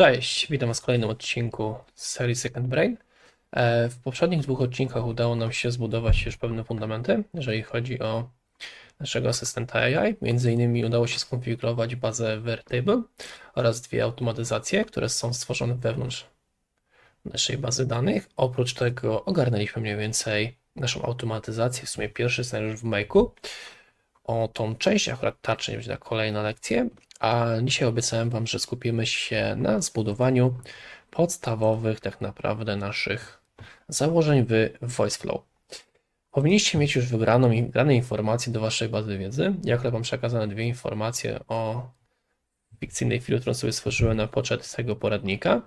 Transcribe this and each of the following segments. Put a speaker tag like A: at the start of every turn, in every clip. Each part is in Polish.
A: Cześć, witam Was w kolejnym odcinku z serii Second Brain. E, W poprzednich dwóch odcinkach udało nam się zbudować już pewne fundamenty, jeżeli chodzi o naszego asystenta AI. Między innymi udało się skonfigurować bazę Vertable oraz dwie automatyzacje, które są stworzone wewnątrz naszej bazy danych. Oprócz tego ogarnęliśmy mniej więcej naszą automatyzację, w sumie pierwszy scenariusz w Make'u. O tą część, akurat część będzie na kolejna lekcja, a dzisiaj obiecałem Wam, że skupimy się na zbudowaniu podstawowych tak naprawdę naszych założeń w VoiceFlow. Powinniście mieć już wybraną dane informacje do Waszej bazy wiedzy. Ja akurat Wam przekazane dwie informacje o fikcyjnej chwili, którą sobie stworzyłem na poczet tego poradnika.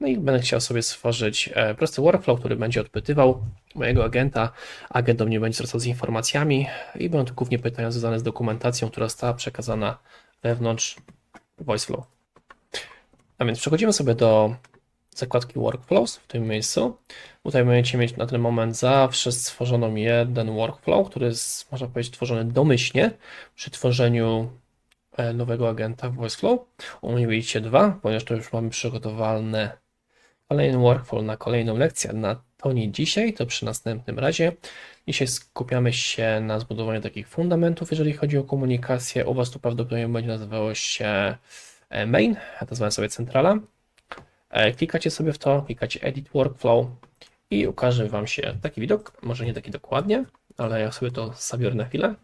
A: No i będę chciał sobie stworzyć e, prosty workflow, który będzie odpytywał mojego agenta. Agent do mnie będzie zwracał z informacjami i będą to głównie pytania związane z dokumentacją, która została przekazana wewnątrz VoiceFlow. A więc przechodzimy sobie do zakładki Workflows w tym miejscu. Tutaj będziecie mieć na ten moment zawsze stworzoną jeden workflow, który jest, można powiedzieć, tworzony domyślnie przy tworzeniu e, nowego agenta w VoiceFlow. U mnie widzicie dwa, ponieważ to już mamy przygotowane kolejny workflow na kolejną lekcję. Na to nie dzisiaj, to przy następnym razie. Dzisiaj skupiamy się na zbudowaniu takich fundamentów, jeżeli chodzi o komunikację. U Was to prawdopodobnie będzie nazywało się e, main, ja to nazwałem sobie centrala. E, Klikacie sobie w to, klikacie edit workflow i ukaże Wam się taki widok, może nie taki dokładnie, ale ja sobie to zabiorę na chwilę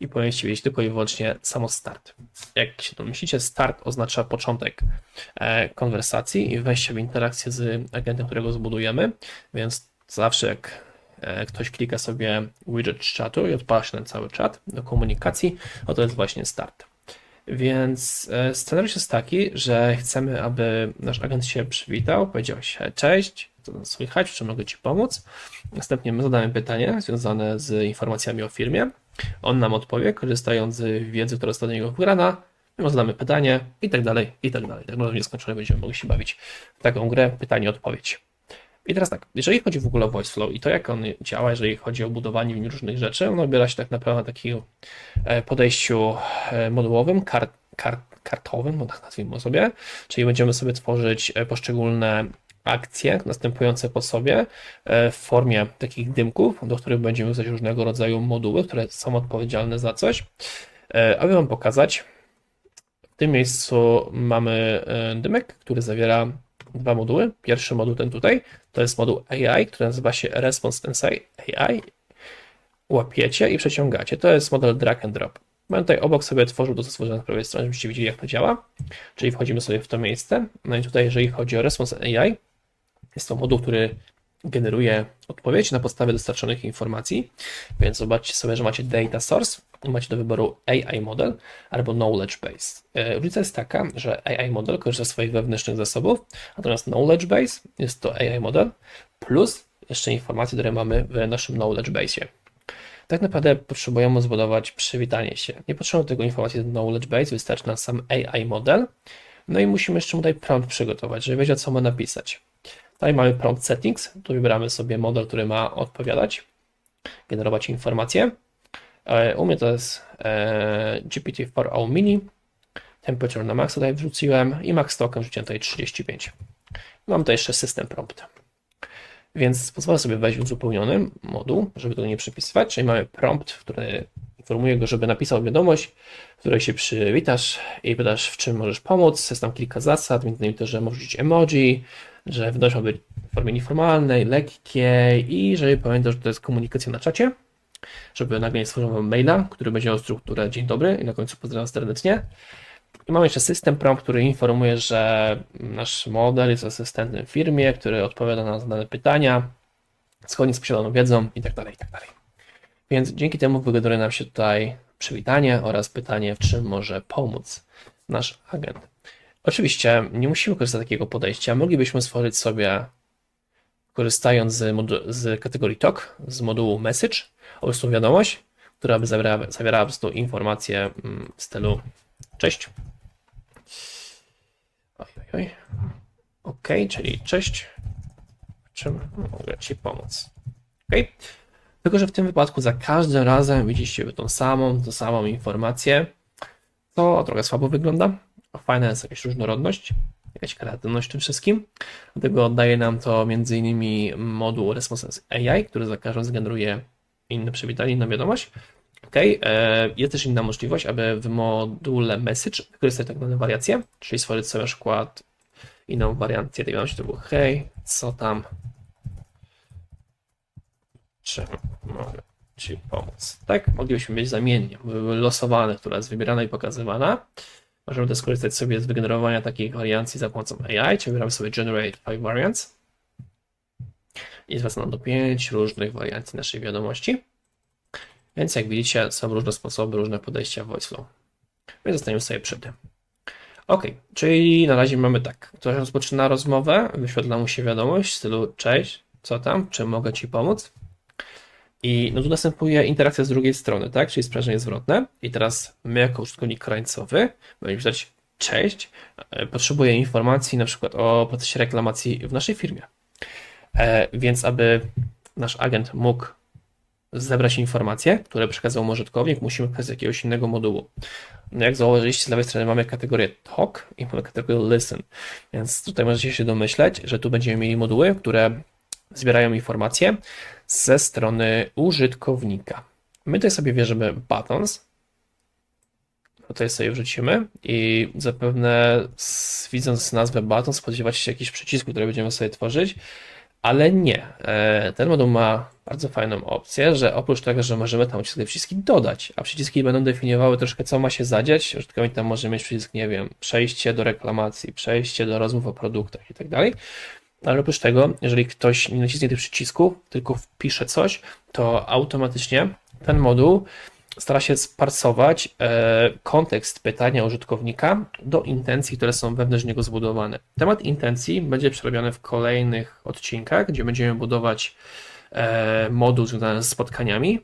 A: i powinniście wiedzieć tylko i wyłącznie samo start. Jak się domyślicie, start oznacza początek e, konwersacji i wejście w interakcję z agentem, którego zbudujemy, więc zawsze jak e, ktoś klika sobie widget czatu i odpala się ten cały czat do komunikacji, no to jest właśnie start. Więc e, scenariusz jest taki, że chcemy, aby nasz agent się przywitał, powiedział się cześć, co tam słychać, w czym mogę Ci pomóc. Następnie my zadamy pytanie związane z informacjami o firmie. On nam odpowie, korzystając z wiedzy, która została do niego wgrana. My zadamy pytanie i tak dalej, i tak dalej. Tak naprawdę nieskończone będziemy mogli się bawić w taką grę pytanie-odpowiedź. I teraz tak, jeżeli chodzi w ogóle o VoiceFlow i to, jak on działa, jeżeli chodzi o budowanie w nim różnych rzeczy, on opiera się tak naprawdę na takim e, podejściu e, modułowym, kart, kart, kartowym, no tak nazwijmy sobie, czyli będziemy sobie tworzyć e, poszczególne akcje następujące po sobie e, w formie takich dymków, do których będziemy wrzucać różnego rodzaju moduły, które są odpowiedzialne za coś. E, Aby Wam pokazać, w tym miejscu mamy e, dymek, który zawiera dwa moduły. Pierwszy moduł, ten tutaj, to jest moduł AI, który nazywa się Response Tensei AI. Łapiecie i przeciągacie. To jest model drag and drop. Będę tutaj obok sobie tworzył stworzyłem na prawej stronie, żebyście widzieli, jak to działa. Czyli wchodzimy sobie w to miejsce. No i tutaj, jeżeli chodzi o Response AI, jest to moduł, który generuje odpowiedź na podstawie dostarczonych informacji. Więc zobaczcie sobie, że macie data source macie do wyboru AI model albo knowledge base. E, Różnica jest taka, że AI model korzysta z swoich wewnętrznych zasobów, natomiast knowledge base jest to AI model plus jeszcze informacje, które mamy w naszym knowledge base. Tak naprawdę potrzebujemy zbudować przywitanie się. Nie potrzebujemy tego informacji do knowledge base, wystarczy nam sam AI model. No i musimy jeszcze tutaj prompt przygotować, żeby wiedział, co ma napisać. Tutaj mamy prompt settings, tu wybieramy sobie model, który ma odpowiadać, generować informacje. E, U mnie to jest e, GPT-4o mini, temperature na max tutaj wrzuciłem i max token wrzuciłem tutaj 35. Mam tutaj jeszcze system prompt. Więc pozwolę sobie wejść w uzupełniony moduł, żeby tego nie przepisywać, czyli mamy prompt, który informuje go, żeby napisał wiadomość, w której się przywitasz i pytasz, w czym możesz pomóc. Jest tam kilka zasad, między innymi to, że możesz użyć emoji, że wiadomość ma być w formie nieformalnej, lekkiej i żeby pamiętał, że to jest komunikacja na czacie, żeby nagle nie stworzył maila, który będzie miał strukturę dzień dobry i na końcu pozdrawiam serdecznie. I mamy jeszcze system prompt, który informuje, że nasz model jest asystentem w firmie, który odpowiada na zadane pytania, zgodnie z posiadaną wiedzą i tak dalej, i tak dalej. Więc dzięki temu wygeneruje nam się tutaj przywitanie oraz pytanie, w czym może pomóc nasz agent. Oczywiście nie musimy korzystać z takiego podejścia. Moglibyśmy stworzyć sobie, korzystając z, z kategorii talk, z modułu message, prostu wiadomość, która by zawierała, zawierała po prostu informacje mm, w stylu cześć. Oj, oj, oj. Ok, czyli cześć. Czym mogę Ci pomóc? Ok. Tylko, że w tym wypadku za każdym razem widzicie tą samą, tą samą informację. To trochę słabo wygląda. Fajna jest jakaś różnorodność. jakaś kreatywność w tym wszystkim. Dlatego daje nam to m.in. moduł Response AI, który za każdym zgeneruje inne przywitanie, inną wiadomość. Ok, jest też inna możliwość, aby w module message wykorzystać tak zwane wariacje, czyli stworzyć sobie na przykład inną wariację tej wiadomości, to było hej, co tam, czy mogę Ci pomóc. Tak, moglibyśmy mieć zamiennie, były losowane, która jest wybierana i pokazywana. Możemy też skorzystać sobie z wygenerowania takich wariancji za pomocą AI, czyli wybieramy sobie Generate 5 Variants i zwraca do 5 różnych wariancji naszej wiadomości. Więc jak widzicie, są różne sposoby, różne podejścia w VoiceFlow. Więc zostaniemy sobie przy tym. Ok, czyli na razie mamy tak. Ktoś rozpoczyna rozmowę, wyświetla mu się wiadomość w stylu cześć, co tam, czy mogę Ci pomóc? I no tu następuje interakcja z drugiej strony, tak? Czyli sprawdzenie zwrotne. I teraz my, jako użytkownik krańcowy, będziemy pisać cześć, e, potrzebuję informacji na przykład o procesie reklamacji w naszej firmie. E, więc aby nasz agent mógł zebrać informacje, które przekazał użytkownik, musimy z jakiegoś innego modułu. No jak zauważyliście, z lewej strony mamy kategorię talk i mamy kategorię listen. Więc tutaj możecie się domyśleć, że tu będziemy mieli moduły, które zbierają informacje ze strony użytkownika. My tutaj sobie bierzemy buttons, tutaj sobie wrzucimy i zapewne widząc nazwę button spodziewacie się jakichś przycisków, które będziemy sobie tworzyć, ale nie. E, ten moduł ma bardzo fajną opcję, że oprócz tego, że możemy tam przyciski dodać, a przyciski będą definiowały troszkę, co ma się zadziać, użytkownik tam może mieć przycisk, nie wiem, przejście do reklamacji, przejście do rozmów o produktach i tak dalej, ale oprócz tego, jeżeli ktoś nie naciśnie tych przycisków, tylko wpisze coś, to automatycznie ten moduł stara się sparsować e, kontekst pytania użytkownika do intencji, które są wewnątrz niego zbudowane. Temat intencji będzie przerobiony w kolejnych odcinkach, gdzie będziemy budować e, moduł związany z spotkaniami.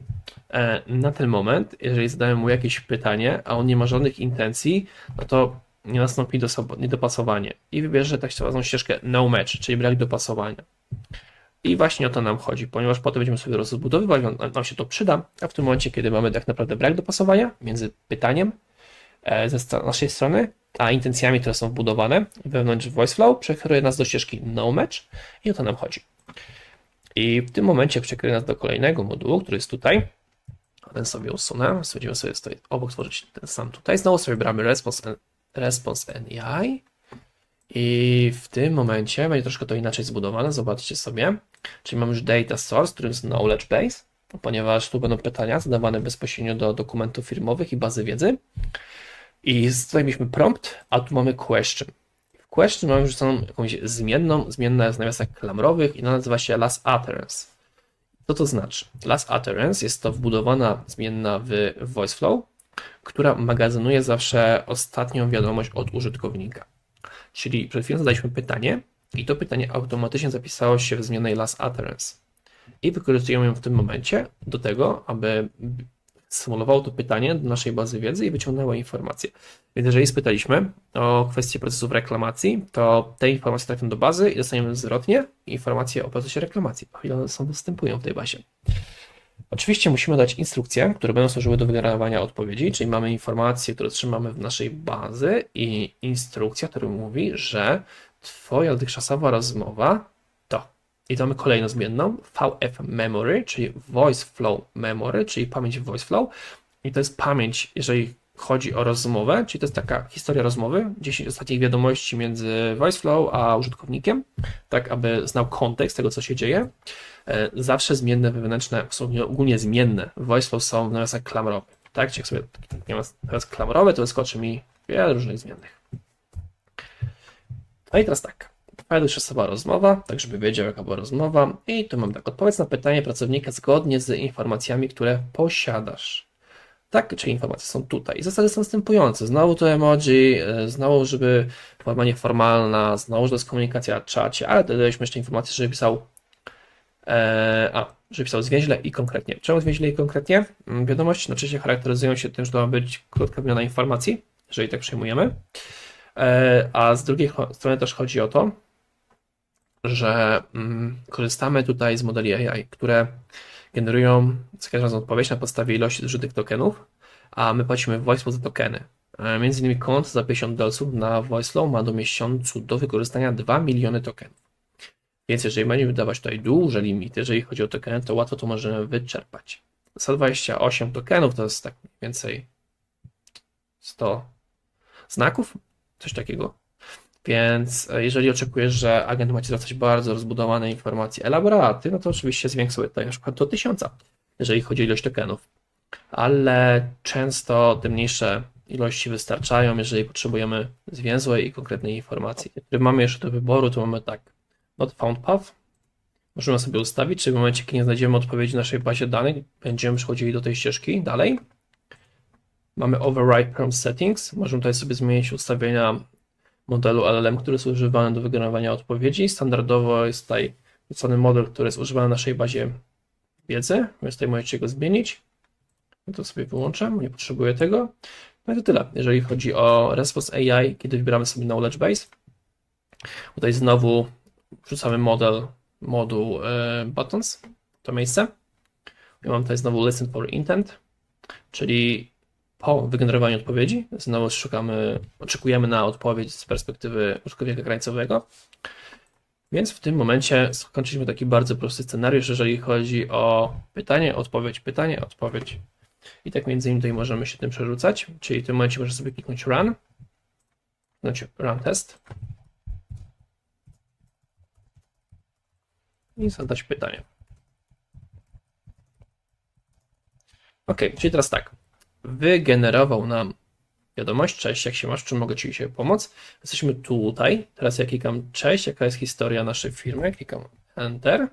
A: E, na ten moment, jeżeli zadałem mu jakieś pytanie, a on nie ma żadnych intencji, no to nie nastąpi niedopasowanie i wybierze zwaną ścieżkę no match, czyli brak dopasowania. I właśnie o to nam chodzi, ponieważ potem będziemy sobie rozbudowywać, nam się to przyda, a w tym momencie, kiedy mamy tak naprawdę brak dopasowania między pytaniem e, ze naszej strony, a intencjami, które są wbudowane wewnątrz VoiceFlow, przekieruje nas do ścieżki no match i o to nam chodzi. I w tym momencie przekieruje nas do kolejnego modułu, który jest tutaj. Ten sobie usunę, będziemy sobie obok tworzyć ten sam tutaj. Znowu sobie bramy response response NEI i w tym momencie będzie troszkę to inaczej zbudowane, zobaczcie sobie. Czyli mamy już data source, który jest knowledge base, ponieważ tu będą pytania zadawane bezpośrednio do dokumentów firmowych i bazy wiedzy. I tutaj mieliśmy prompt, a tu mamy question. W question mamy wrzuconą jakąś zmienną, zmienna jest w nawiasach klamrowych i nazywa się last utterance. Co to znaczy? Last utterance jest to wbudowana zmienna w VoiceFlow, która magazynuje zawsze ostatnią wiadomość od użytkownika. Czyli przed chwilą zadaliśmy pytanie i to pytanie automatycznie zapisało się w zmiennej last utterance. I wykorzystujemy ją w tym momencie do tego, aby symulowało to pytanie do naszej bazy wiedzy i wyciągnęło informacje. Więc jeżeli spytaliśmy o kwestię procesów reklamacji, to te informacje trafią do bazy i dostaniemy zwrotnie informacje o procesie reklamacji, o ile one są występują w tej bazie. Oczywiście musimy dać instrukcje, które będą służyły do wygenerowania odpowiedzi, czyli mamy informacje, które trzymamy w naszej bazy i instrukcja, która mówi, że Twoja dotychczasowa rozmowa to. I mamy kolejną zmienną, VF Memory, czyli Voice Flow Memory, czyli pamięć Voice Flow. I to jest pamięć, jeżeli chodzi o rozmowę, czyli to jest taka historia rozmowy, 10 ostatnich wiadomości między VoiceFlow a użytkownikiem, tak aby znał kontekst tego, co się dzieje. E, zawsze zmienne wewnętrzne są ogólnie zmienne. VoiceFlow są w nawiasach klamrowych. Tak, czyli jak sobie nawias klamrowy, to wyskoczy mi wiele różnych zmiennych. No i teraz tak. Fajna osoba rozmowa, tak żeby wiedział, jaka była rozmowa. I tu mam tak. Odpowiedz na pytanie pracownika zgodnie z informacjami, które posiadasz. Tak, czyli informacje są tutaj. Zasady są następujące. Znowu to emoji, e, znowu, żeby forma nieformalna, znowu, że to jest komunikacja w czacie, ale dodaliśmy jeszcze informację, żeby pisał e, a, żeby pisał zwięźle i konkretnie. Czemu zwięźle i konkretnie? Mm, wiadomości oczywiście charakteryzują się tym, że to ma być krótka wymiana informacji, jeżeli tak przejmujemy. E, a z drugiej strony też chodzi o to, że mm, korzystamy tutaj z modeli AI, które generują za każdym razem odpowiedź na podstawie ilości zużytych tokenów, a my płacimy w voice za tokeny. E, Między innymi kont za 50 dolców na VoiceFlow ma do miesiącu do wykorzystania 2 miliony tokenów. Więc jeżeli będziemy wydawać tutaj duże limity, jeżeli chodzi o tokeny, to łatwo to możemy wyczerpać. 128 tokenów to jest tak mniej więcej 100 znaków, coś takiego. Więc e, jeżeli oczekujesz, że agent ma Ci zwracać bardzo rozbudowane informacje, elaboraty, no to oczywiście zwiększ sobie tutaj na przykład do 1000, jeżeli chodzi o ilość tokenów. Ale często te mniejsze ilości wystarczają, jeżeli potrzebujemy zwięzłej i konkretnej informacji. Jeżeli mamy jeszcze do wyboru, to mamy tak, not found path. Możemy sobie ustawić, czy w momencie, kiedy nie znajdziemy odpowiedzi w naszej bazie danych, będziemy przechodzili do tej ścieżki dalej. Mamy override perm settings. Możemy tutaj sobie zmienić ustawienia modelu LLM, który jest używany do wygenerowania odpowiedzi. Standardowo jest tutaj wrzucony model, który jest używany w naszej bazie wiedzy, więc tutaj możecie go zmienić. Ja to sobie wyłączę, nie potrzebuję tego. No i to tyle, jeżeli chodzi o Response AI, kiedy wybieramy sobie Knowledge Base. Tutaj znowu wrzucamy model, moduł e, buttons, to miejsce. I mam tutaj znowu listen for intent, czyli po wygenerowaniu odpowiedzi znowu szukamy, oczekujemy na odpowiedź z perspektywy użytkownika krańcowego. Więc w tym momencie skończyliśmy taki bardzo prosty scenariusz, jeżeli chodzi o pytanie, odpowiedź, pytanie, odpowiedź. I tak między innymi tutaj możemy się tym przerzucać, czyli w tym momencie możemy sobie kliknąć run, kliknąć run test i zadać pytanie. Ok, czyli teraz tak, wygenerował nam wiadomość, cześć, jak się masz, czym mogę Ci dzisiaj pomóc? Jesteśmy tutaj, teraz ja klikam cześć, jaka jest historia naszej firmy, klikam enter.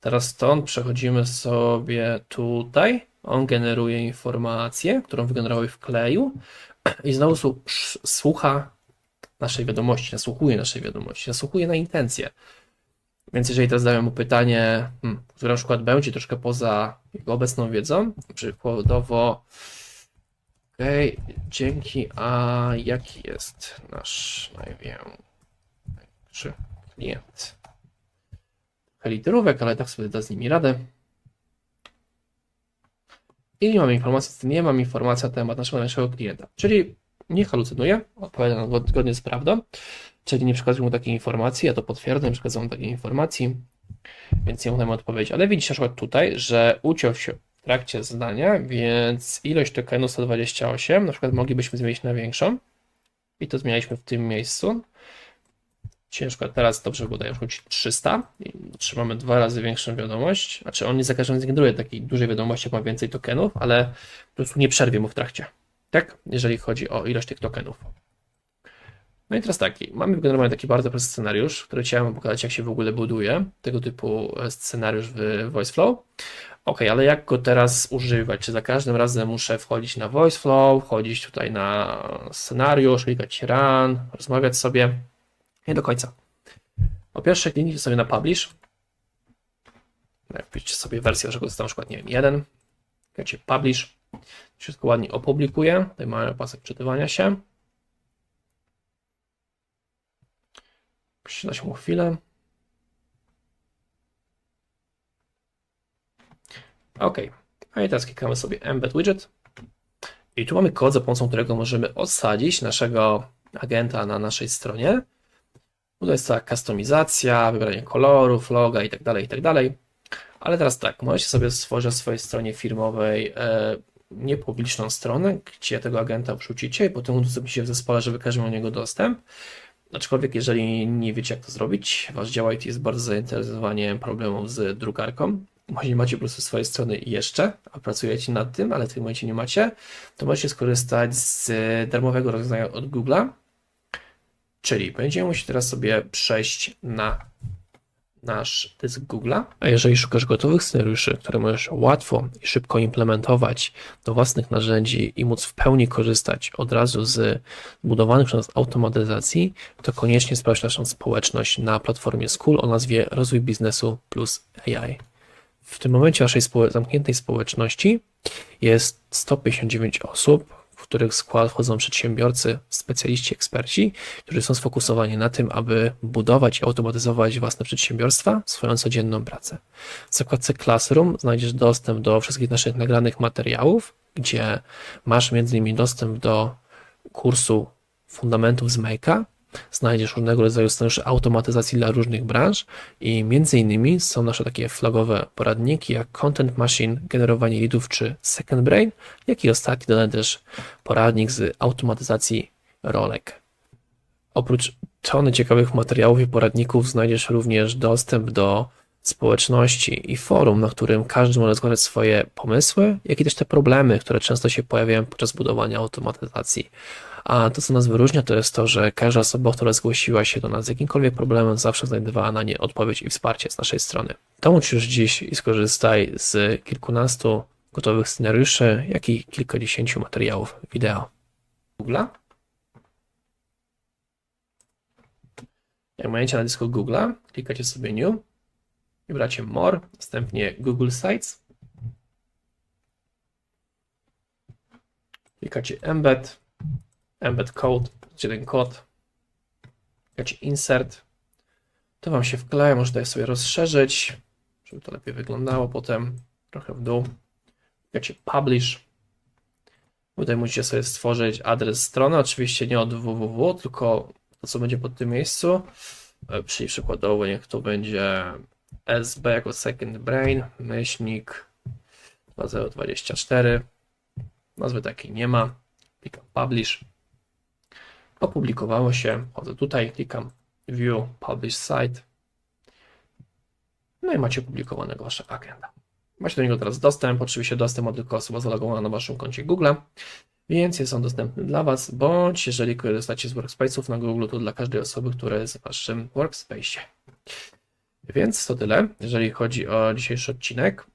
A: Teraz stąd przechodzimy sobie tutaj, on generuje informację, którą wygenerował w kleju i znowu słucha naszej wiadomości, nasłuchuje naszej wiadomości, nasłuchuje na intencje. Więc jeżeli teraz dałem mu pytanie, hmm, które na przykład będzie troszkę poza jego obecną wiedzą, przykładowo Okej, dzięki. A jaki jest nasz największy klient? Trochę literówek, ale tak sobie da z nimi radę. I nie mam informacji, nie mam informacji na temat naszego klienta. Czyli nie halucynuję, odpowiada zgodnie z prawdą, czyli nie przekazuję mu takiej informacji, ja to potwierdzam, mu takiej informacji, więc nie mam odpowiedzi. Ale widzicie na przykład tutaj, że uciął się trakcie zadania, więc ilość tokenu 128, na przykład moglibyśmy zmienić na większą i to zmienialiśmy w tym miejscu. Ciężko teraz dobrze było rzucić 300 i otrzymamy dwa razy większą wiadomość. Znaczy on nie za każdym razem generuje takiej dużej wiadomości, jak ma więcej tokenów, ale po prostu nie przerwie mu w trakcie. Tak? Jeżeli chodzi o ilość tych tokenów. No i teraz taki, mamy wygenerowany taki bardzo prosty scenariusz, który chciałem pokazać, jak się w ogóle buduje tego typu e, scenariusz w VoiceFlow. Ok, ale jak go teraz używać? Czy za każdym razem muszę wchodzić na VoiceFlow, wchodzić tutaj na scenariusz, klikać run, rozmawiać sobie? Nie do końca. Po pierwsze, kliknijcie sobie na Publish. Wpiszcie sobie wersję waszego systemu, na przykład, nie wiem, jeden. Klikacie Publish. Wszystko ładnie opublikuje. Tutaj mamy pasek czytywania się. Przyda się mu chwilę. OK. A i teraz klikamy sobie Embed Widget. I tu mamy kod, za pomocą którego możemy odsadzić naszego agenta na naszej stronie. To jest cała kustomizacja, wybranie kolorów, loga i tak dalej, i tak. Ale teraz tak, możecie sobie stworzyć na swojej stronie firmowej e, niepubliczną stronę, gdzie tego agenta wrzucicie i potem udostępnicie w zespole, żeby każdy miał do niego dostęp. Aczkolwiek, jeżeli nie wiecie, jak to zrobić, wasz dział IT jest bardzo zainteresowany problemem z drukarką, nie macie po prostu swojej strony jeszcze, a pracujecie nad tym, ale w tym momencie nie macie, to możecie skorzystać z darmowego rozwiązania od Google'a. Czyli będziemy musieli teraz sobie przejść na nasz dysk Google'a. A jeżeli szukasz gotowych scenariuszy, które możesz łatwo i szybko implementować do własnych narzędzi i móc w pełni korzystać od razu z budowanych przez nas automatyzacji, to koniecznie sprawdź naszą społeczność na platformie School o nazwie Rozwój Biznesu plus AI. W tym momencie naszej zamkniętej społeczności jest 159 osób, których skład wchodzą przedsiębiorcy, specjaliści, eksperci, którzy są sfokusowani na tym, aby budować i automatyzować własne przedsiębiorstwa, swoją codzienną pracę. W zakładce Classroom znajdziesz dostęp do wszystkich naszych nagranych materiałów, gdzie masz między innymi dostęp do kursu fundamentów z Make'a znajdziesz różnego rodzaju scenariusze automatyzacji dla różnych branż i między innymi są nasze takie flagowe poradniki jak Content Machine, generowanie leadów czy Second Brain, jak i ostatni dodany też poradnik z automatyzacji rolek. Oprócz tony ciekawych materiałów i poradników znajdziesz również dostęp do społeczności i forum, na którym każdy może zgłaszać swoje pomysły, jak i też te problemy, które często się pojawiają podczas budowania automatyzacji. A to, co nas wyróżnia, to jest to, że każda osoba, która zgłosiła się do nas z jakimkolwiek problemem, zawsze znajdowała na nie odpowiedź i wsparcie z naszej strony. Dołącz już dziś i skorzystaj z kilkunastu gotowych scenariuszy, jak i kilkudziesięciu materiałów wideo. Google'a. Jak macie na dysku Google'a, klikacie sobie New, wybracie More, następnie Google Sites. Klikacie Embed, Embed Code, ten kod. Klikacie Insert. To Wam się wkleja, można je sobie rozszerzyć, żeby to lepiej wyglądało potem. Trochę w dół. Klikacie Publish. Tutaj musicie sobie stworzyć adres strony, oczywiście nie od www, tylko to, co będzie pod tym miejscu. E, Czyli przykładowo niech to będzie SB jako second brain, myślnik 2024. Nazwy takiej nie ma. Klikam publish. Opublikowało się. Chodzę tutaj, klikam view publish site. No i macie opublikowanego wasza agenda. Macie do niego teraz dostęp. Oczywiście dostęp ma tylko osoba zalogowana na waszym koncie Google. Więc jest on dostępny dla Was, bądź jeżeli korzystacie z workspace'ów na Google, to dla każdej osoby, która jest w Waszym workspace'ie. Więc to tyle, jeżeli chodzi o dzisiejszy odcinek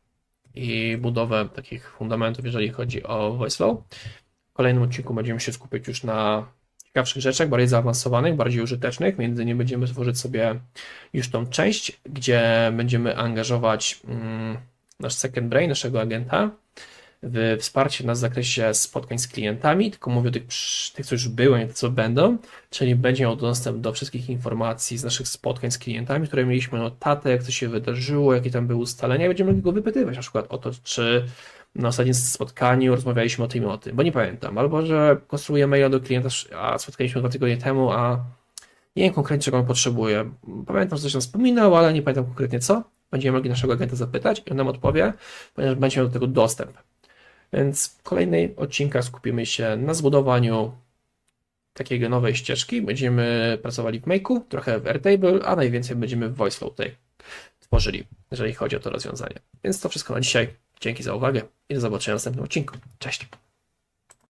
A: i budowę takich fundamentów, jeżeli chodzi o VoiceFlow. W kolejnym odcinku będziemy się skupiać już na ciekawszych rzeczach, bardziej zaawansowanych, bardziej użytecznych. Między innymi będziemy tworzyć sobie już tą część, gdzie będziemy angażować mm, nasz second brain, naszego agenta, w wsparcie nas w zakresie spotkań z klientami, tylko mówię o tych, tych, co już były, nie tych, co będą, czyli będzie miał dostęp do wszystkich informacji z naszych spotkań z klientami, które mieliśmy, notatek, co się wydarzyło, jakie tam były ustalenia, i będziemy go wypytywać na przykład o to, czy na ostatnim spotkaniu rozmawialiśmy o tym o tym, bo nie pamiętam, albo że konstruuję maila do klienta, a spotkaliśmy dwa tygodnie temu, a nie wiem konkretnie, czego on potrzebuje. Pamiętam, że coś tam wspominał, ale nie pamiętam konkretnie co. Będziemy mogli naszego agenta zapytać i on nam odpowie, ponieważ będzie miał do tego dostęp. Więc w kolejnej odcinkach skupimy się na zbudowaniu takiej nowej ścieżki. Będziemy pracowali w Make'u, trochę w Airtable, a najwięcej będziemy w VoiceFlow tutaj tworzyli, jeżeli chodzi o to rozwiązanie. Więc to wszystko na dzisiaj. Dzięki za uwagę i do zobaczenia w następnym odcinku. Cześć!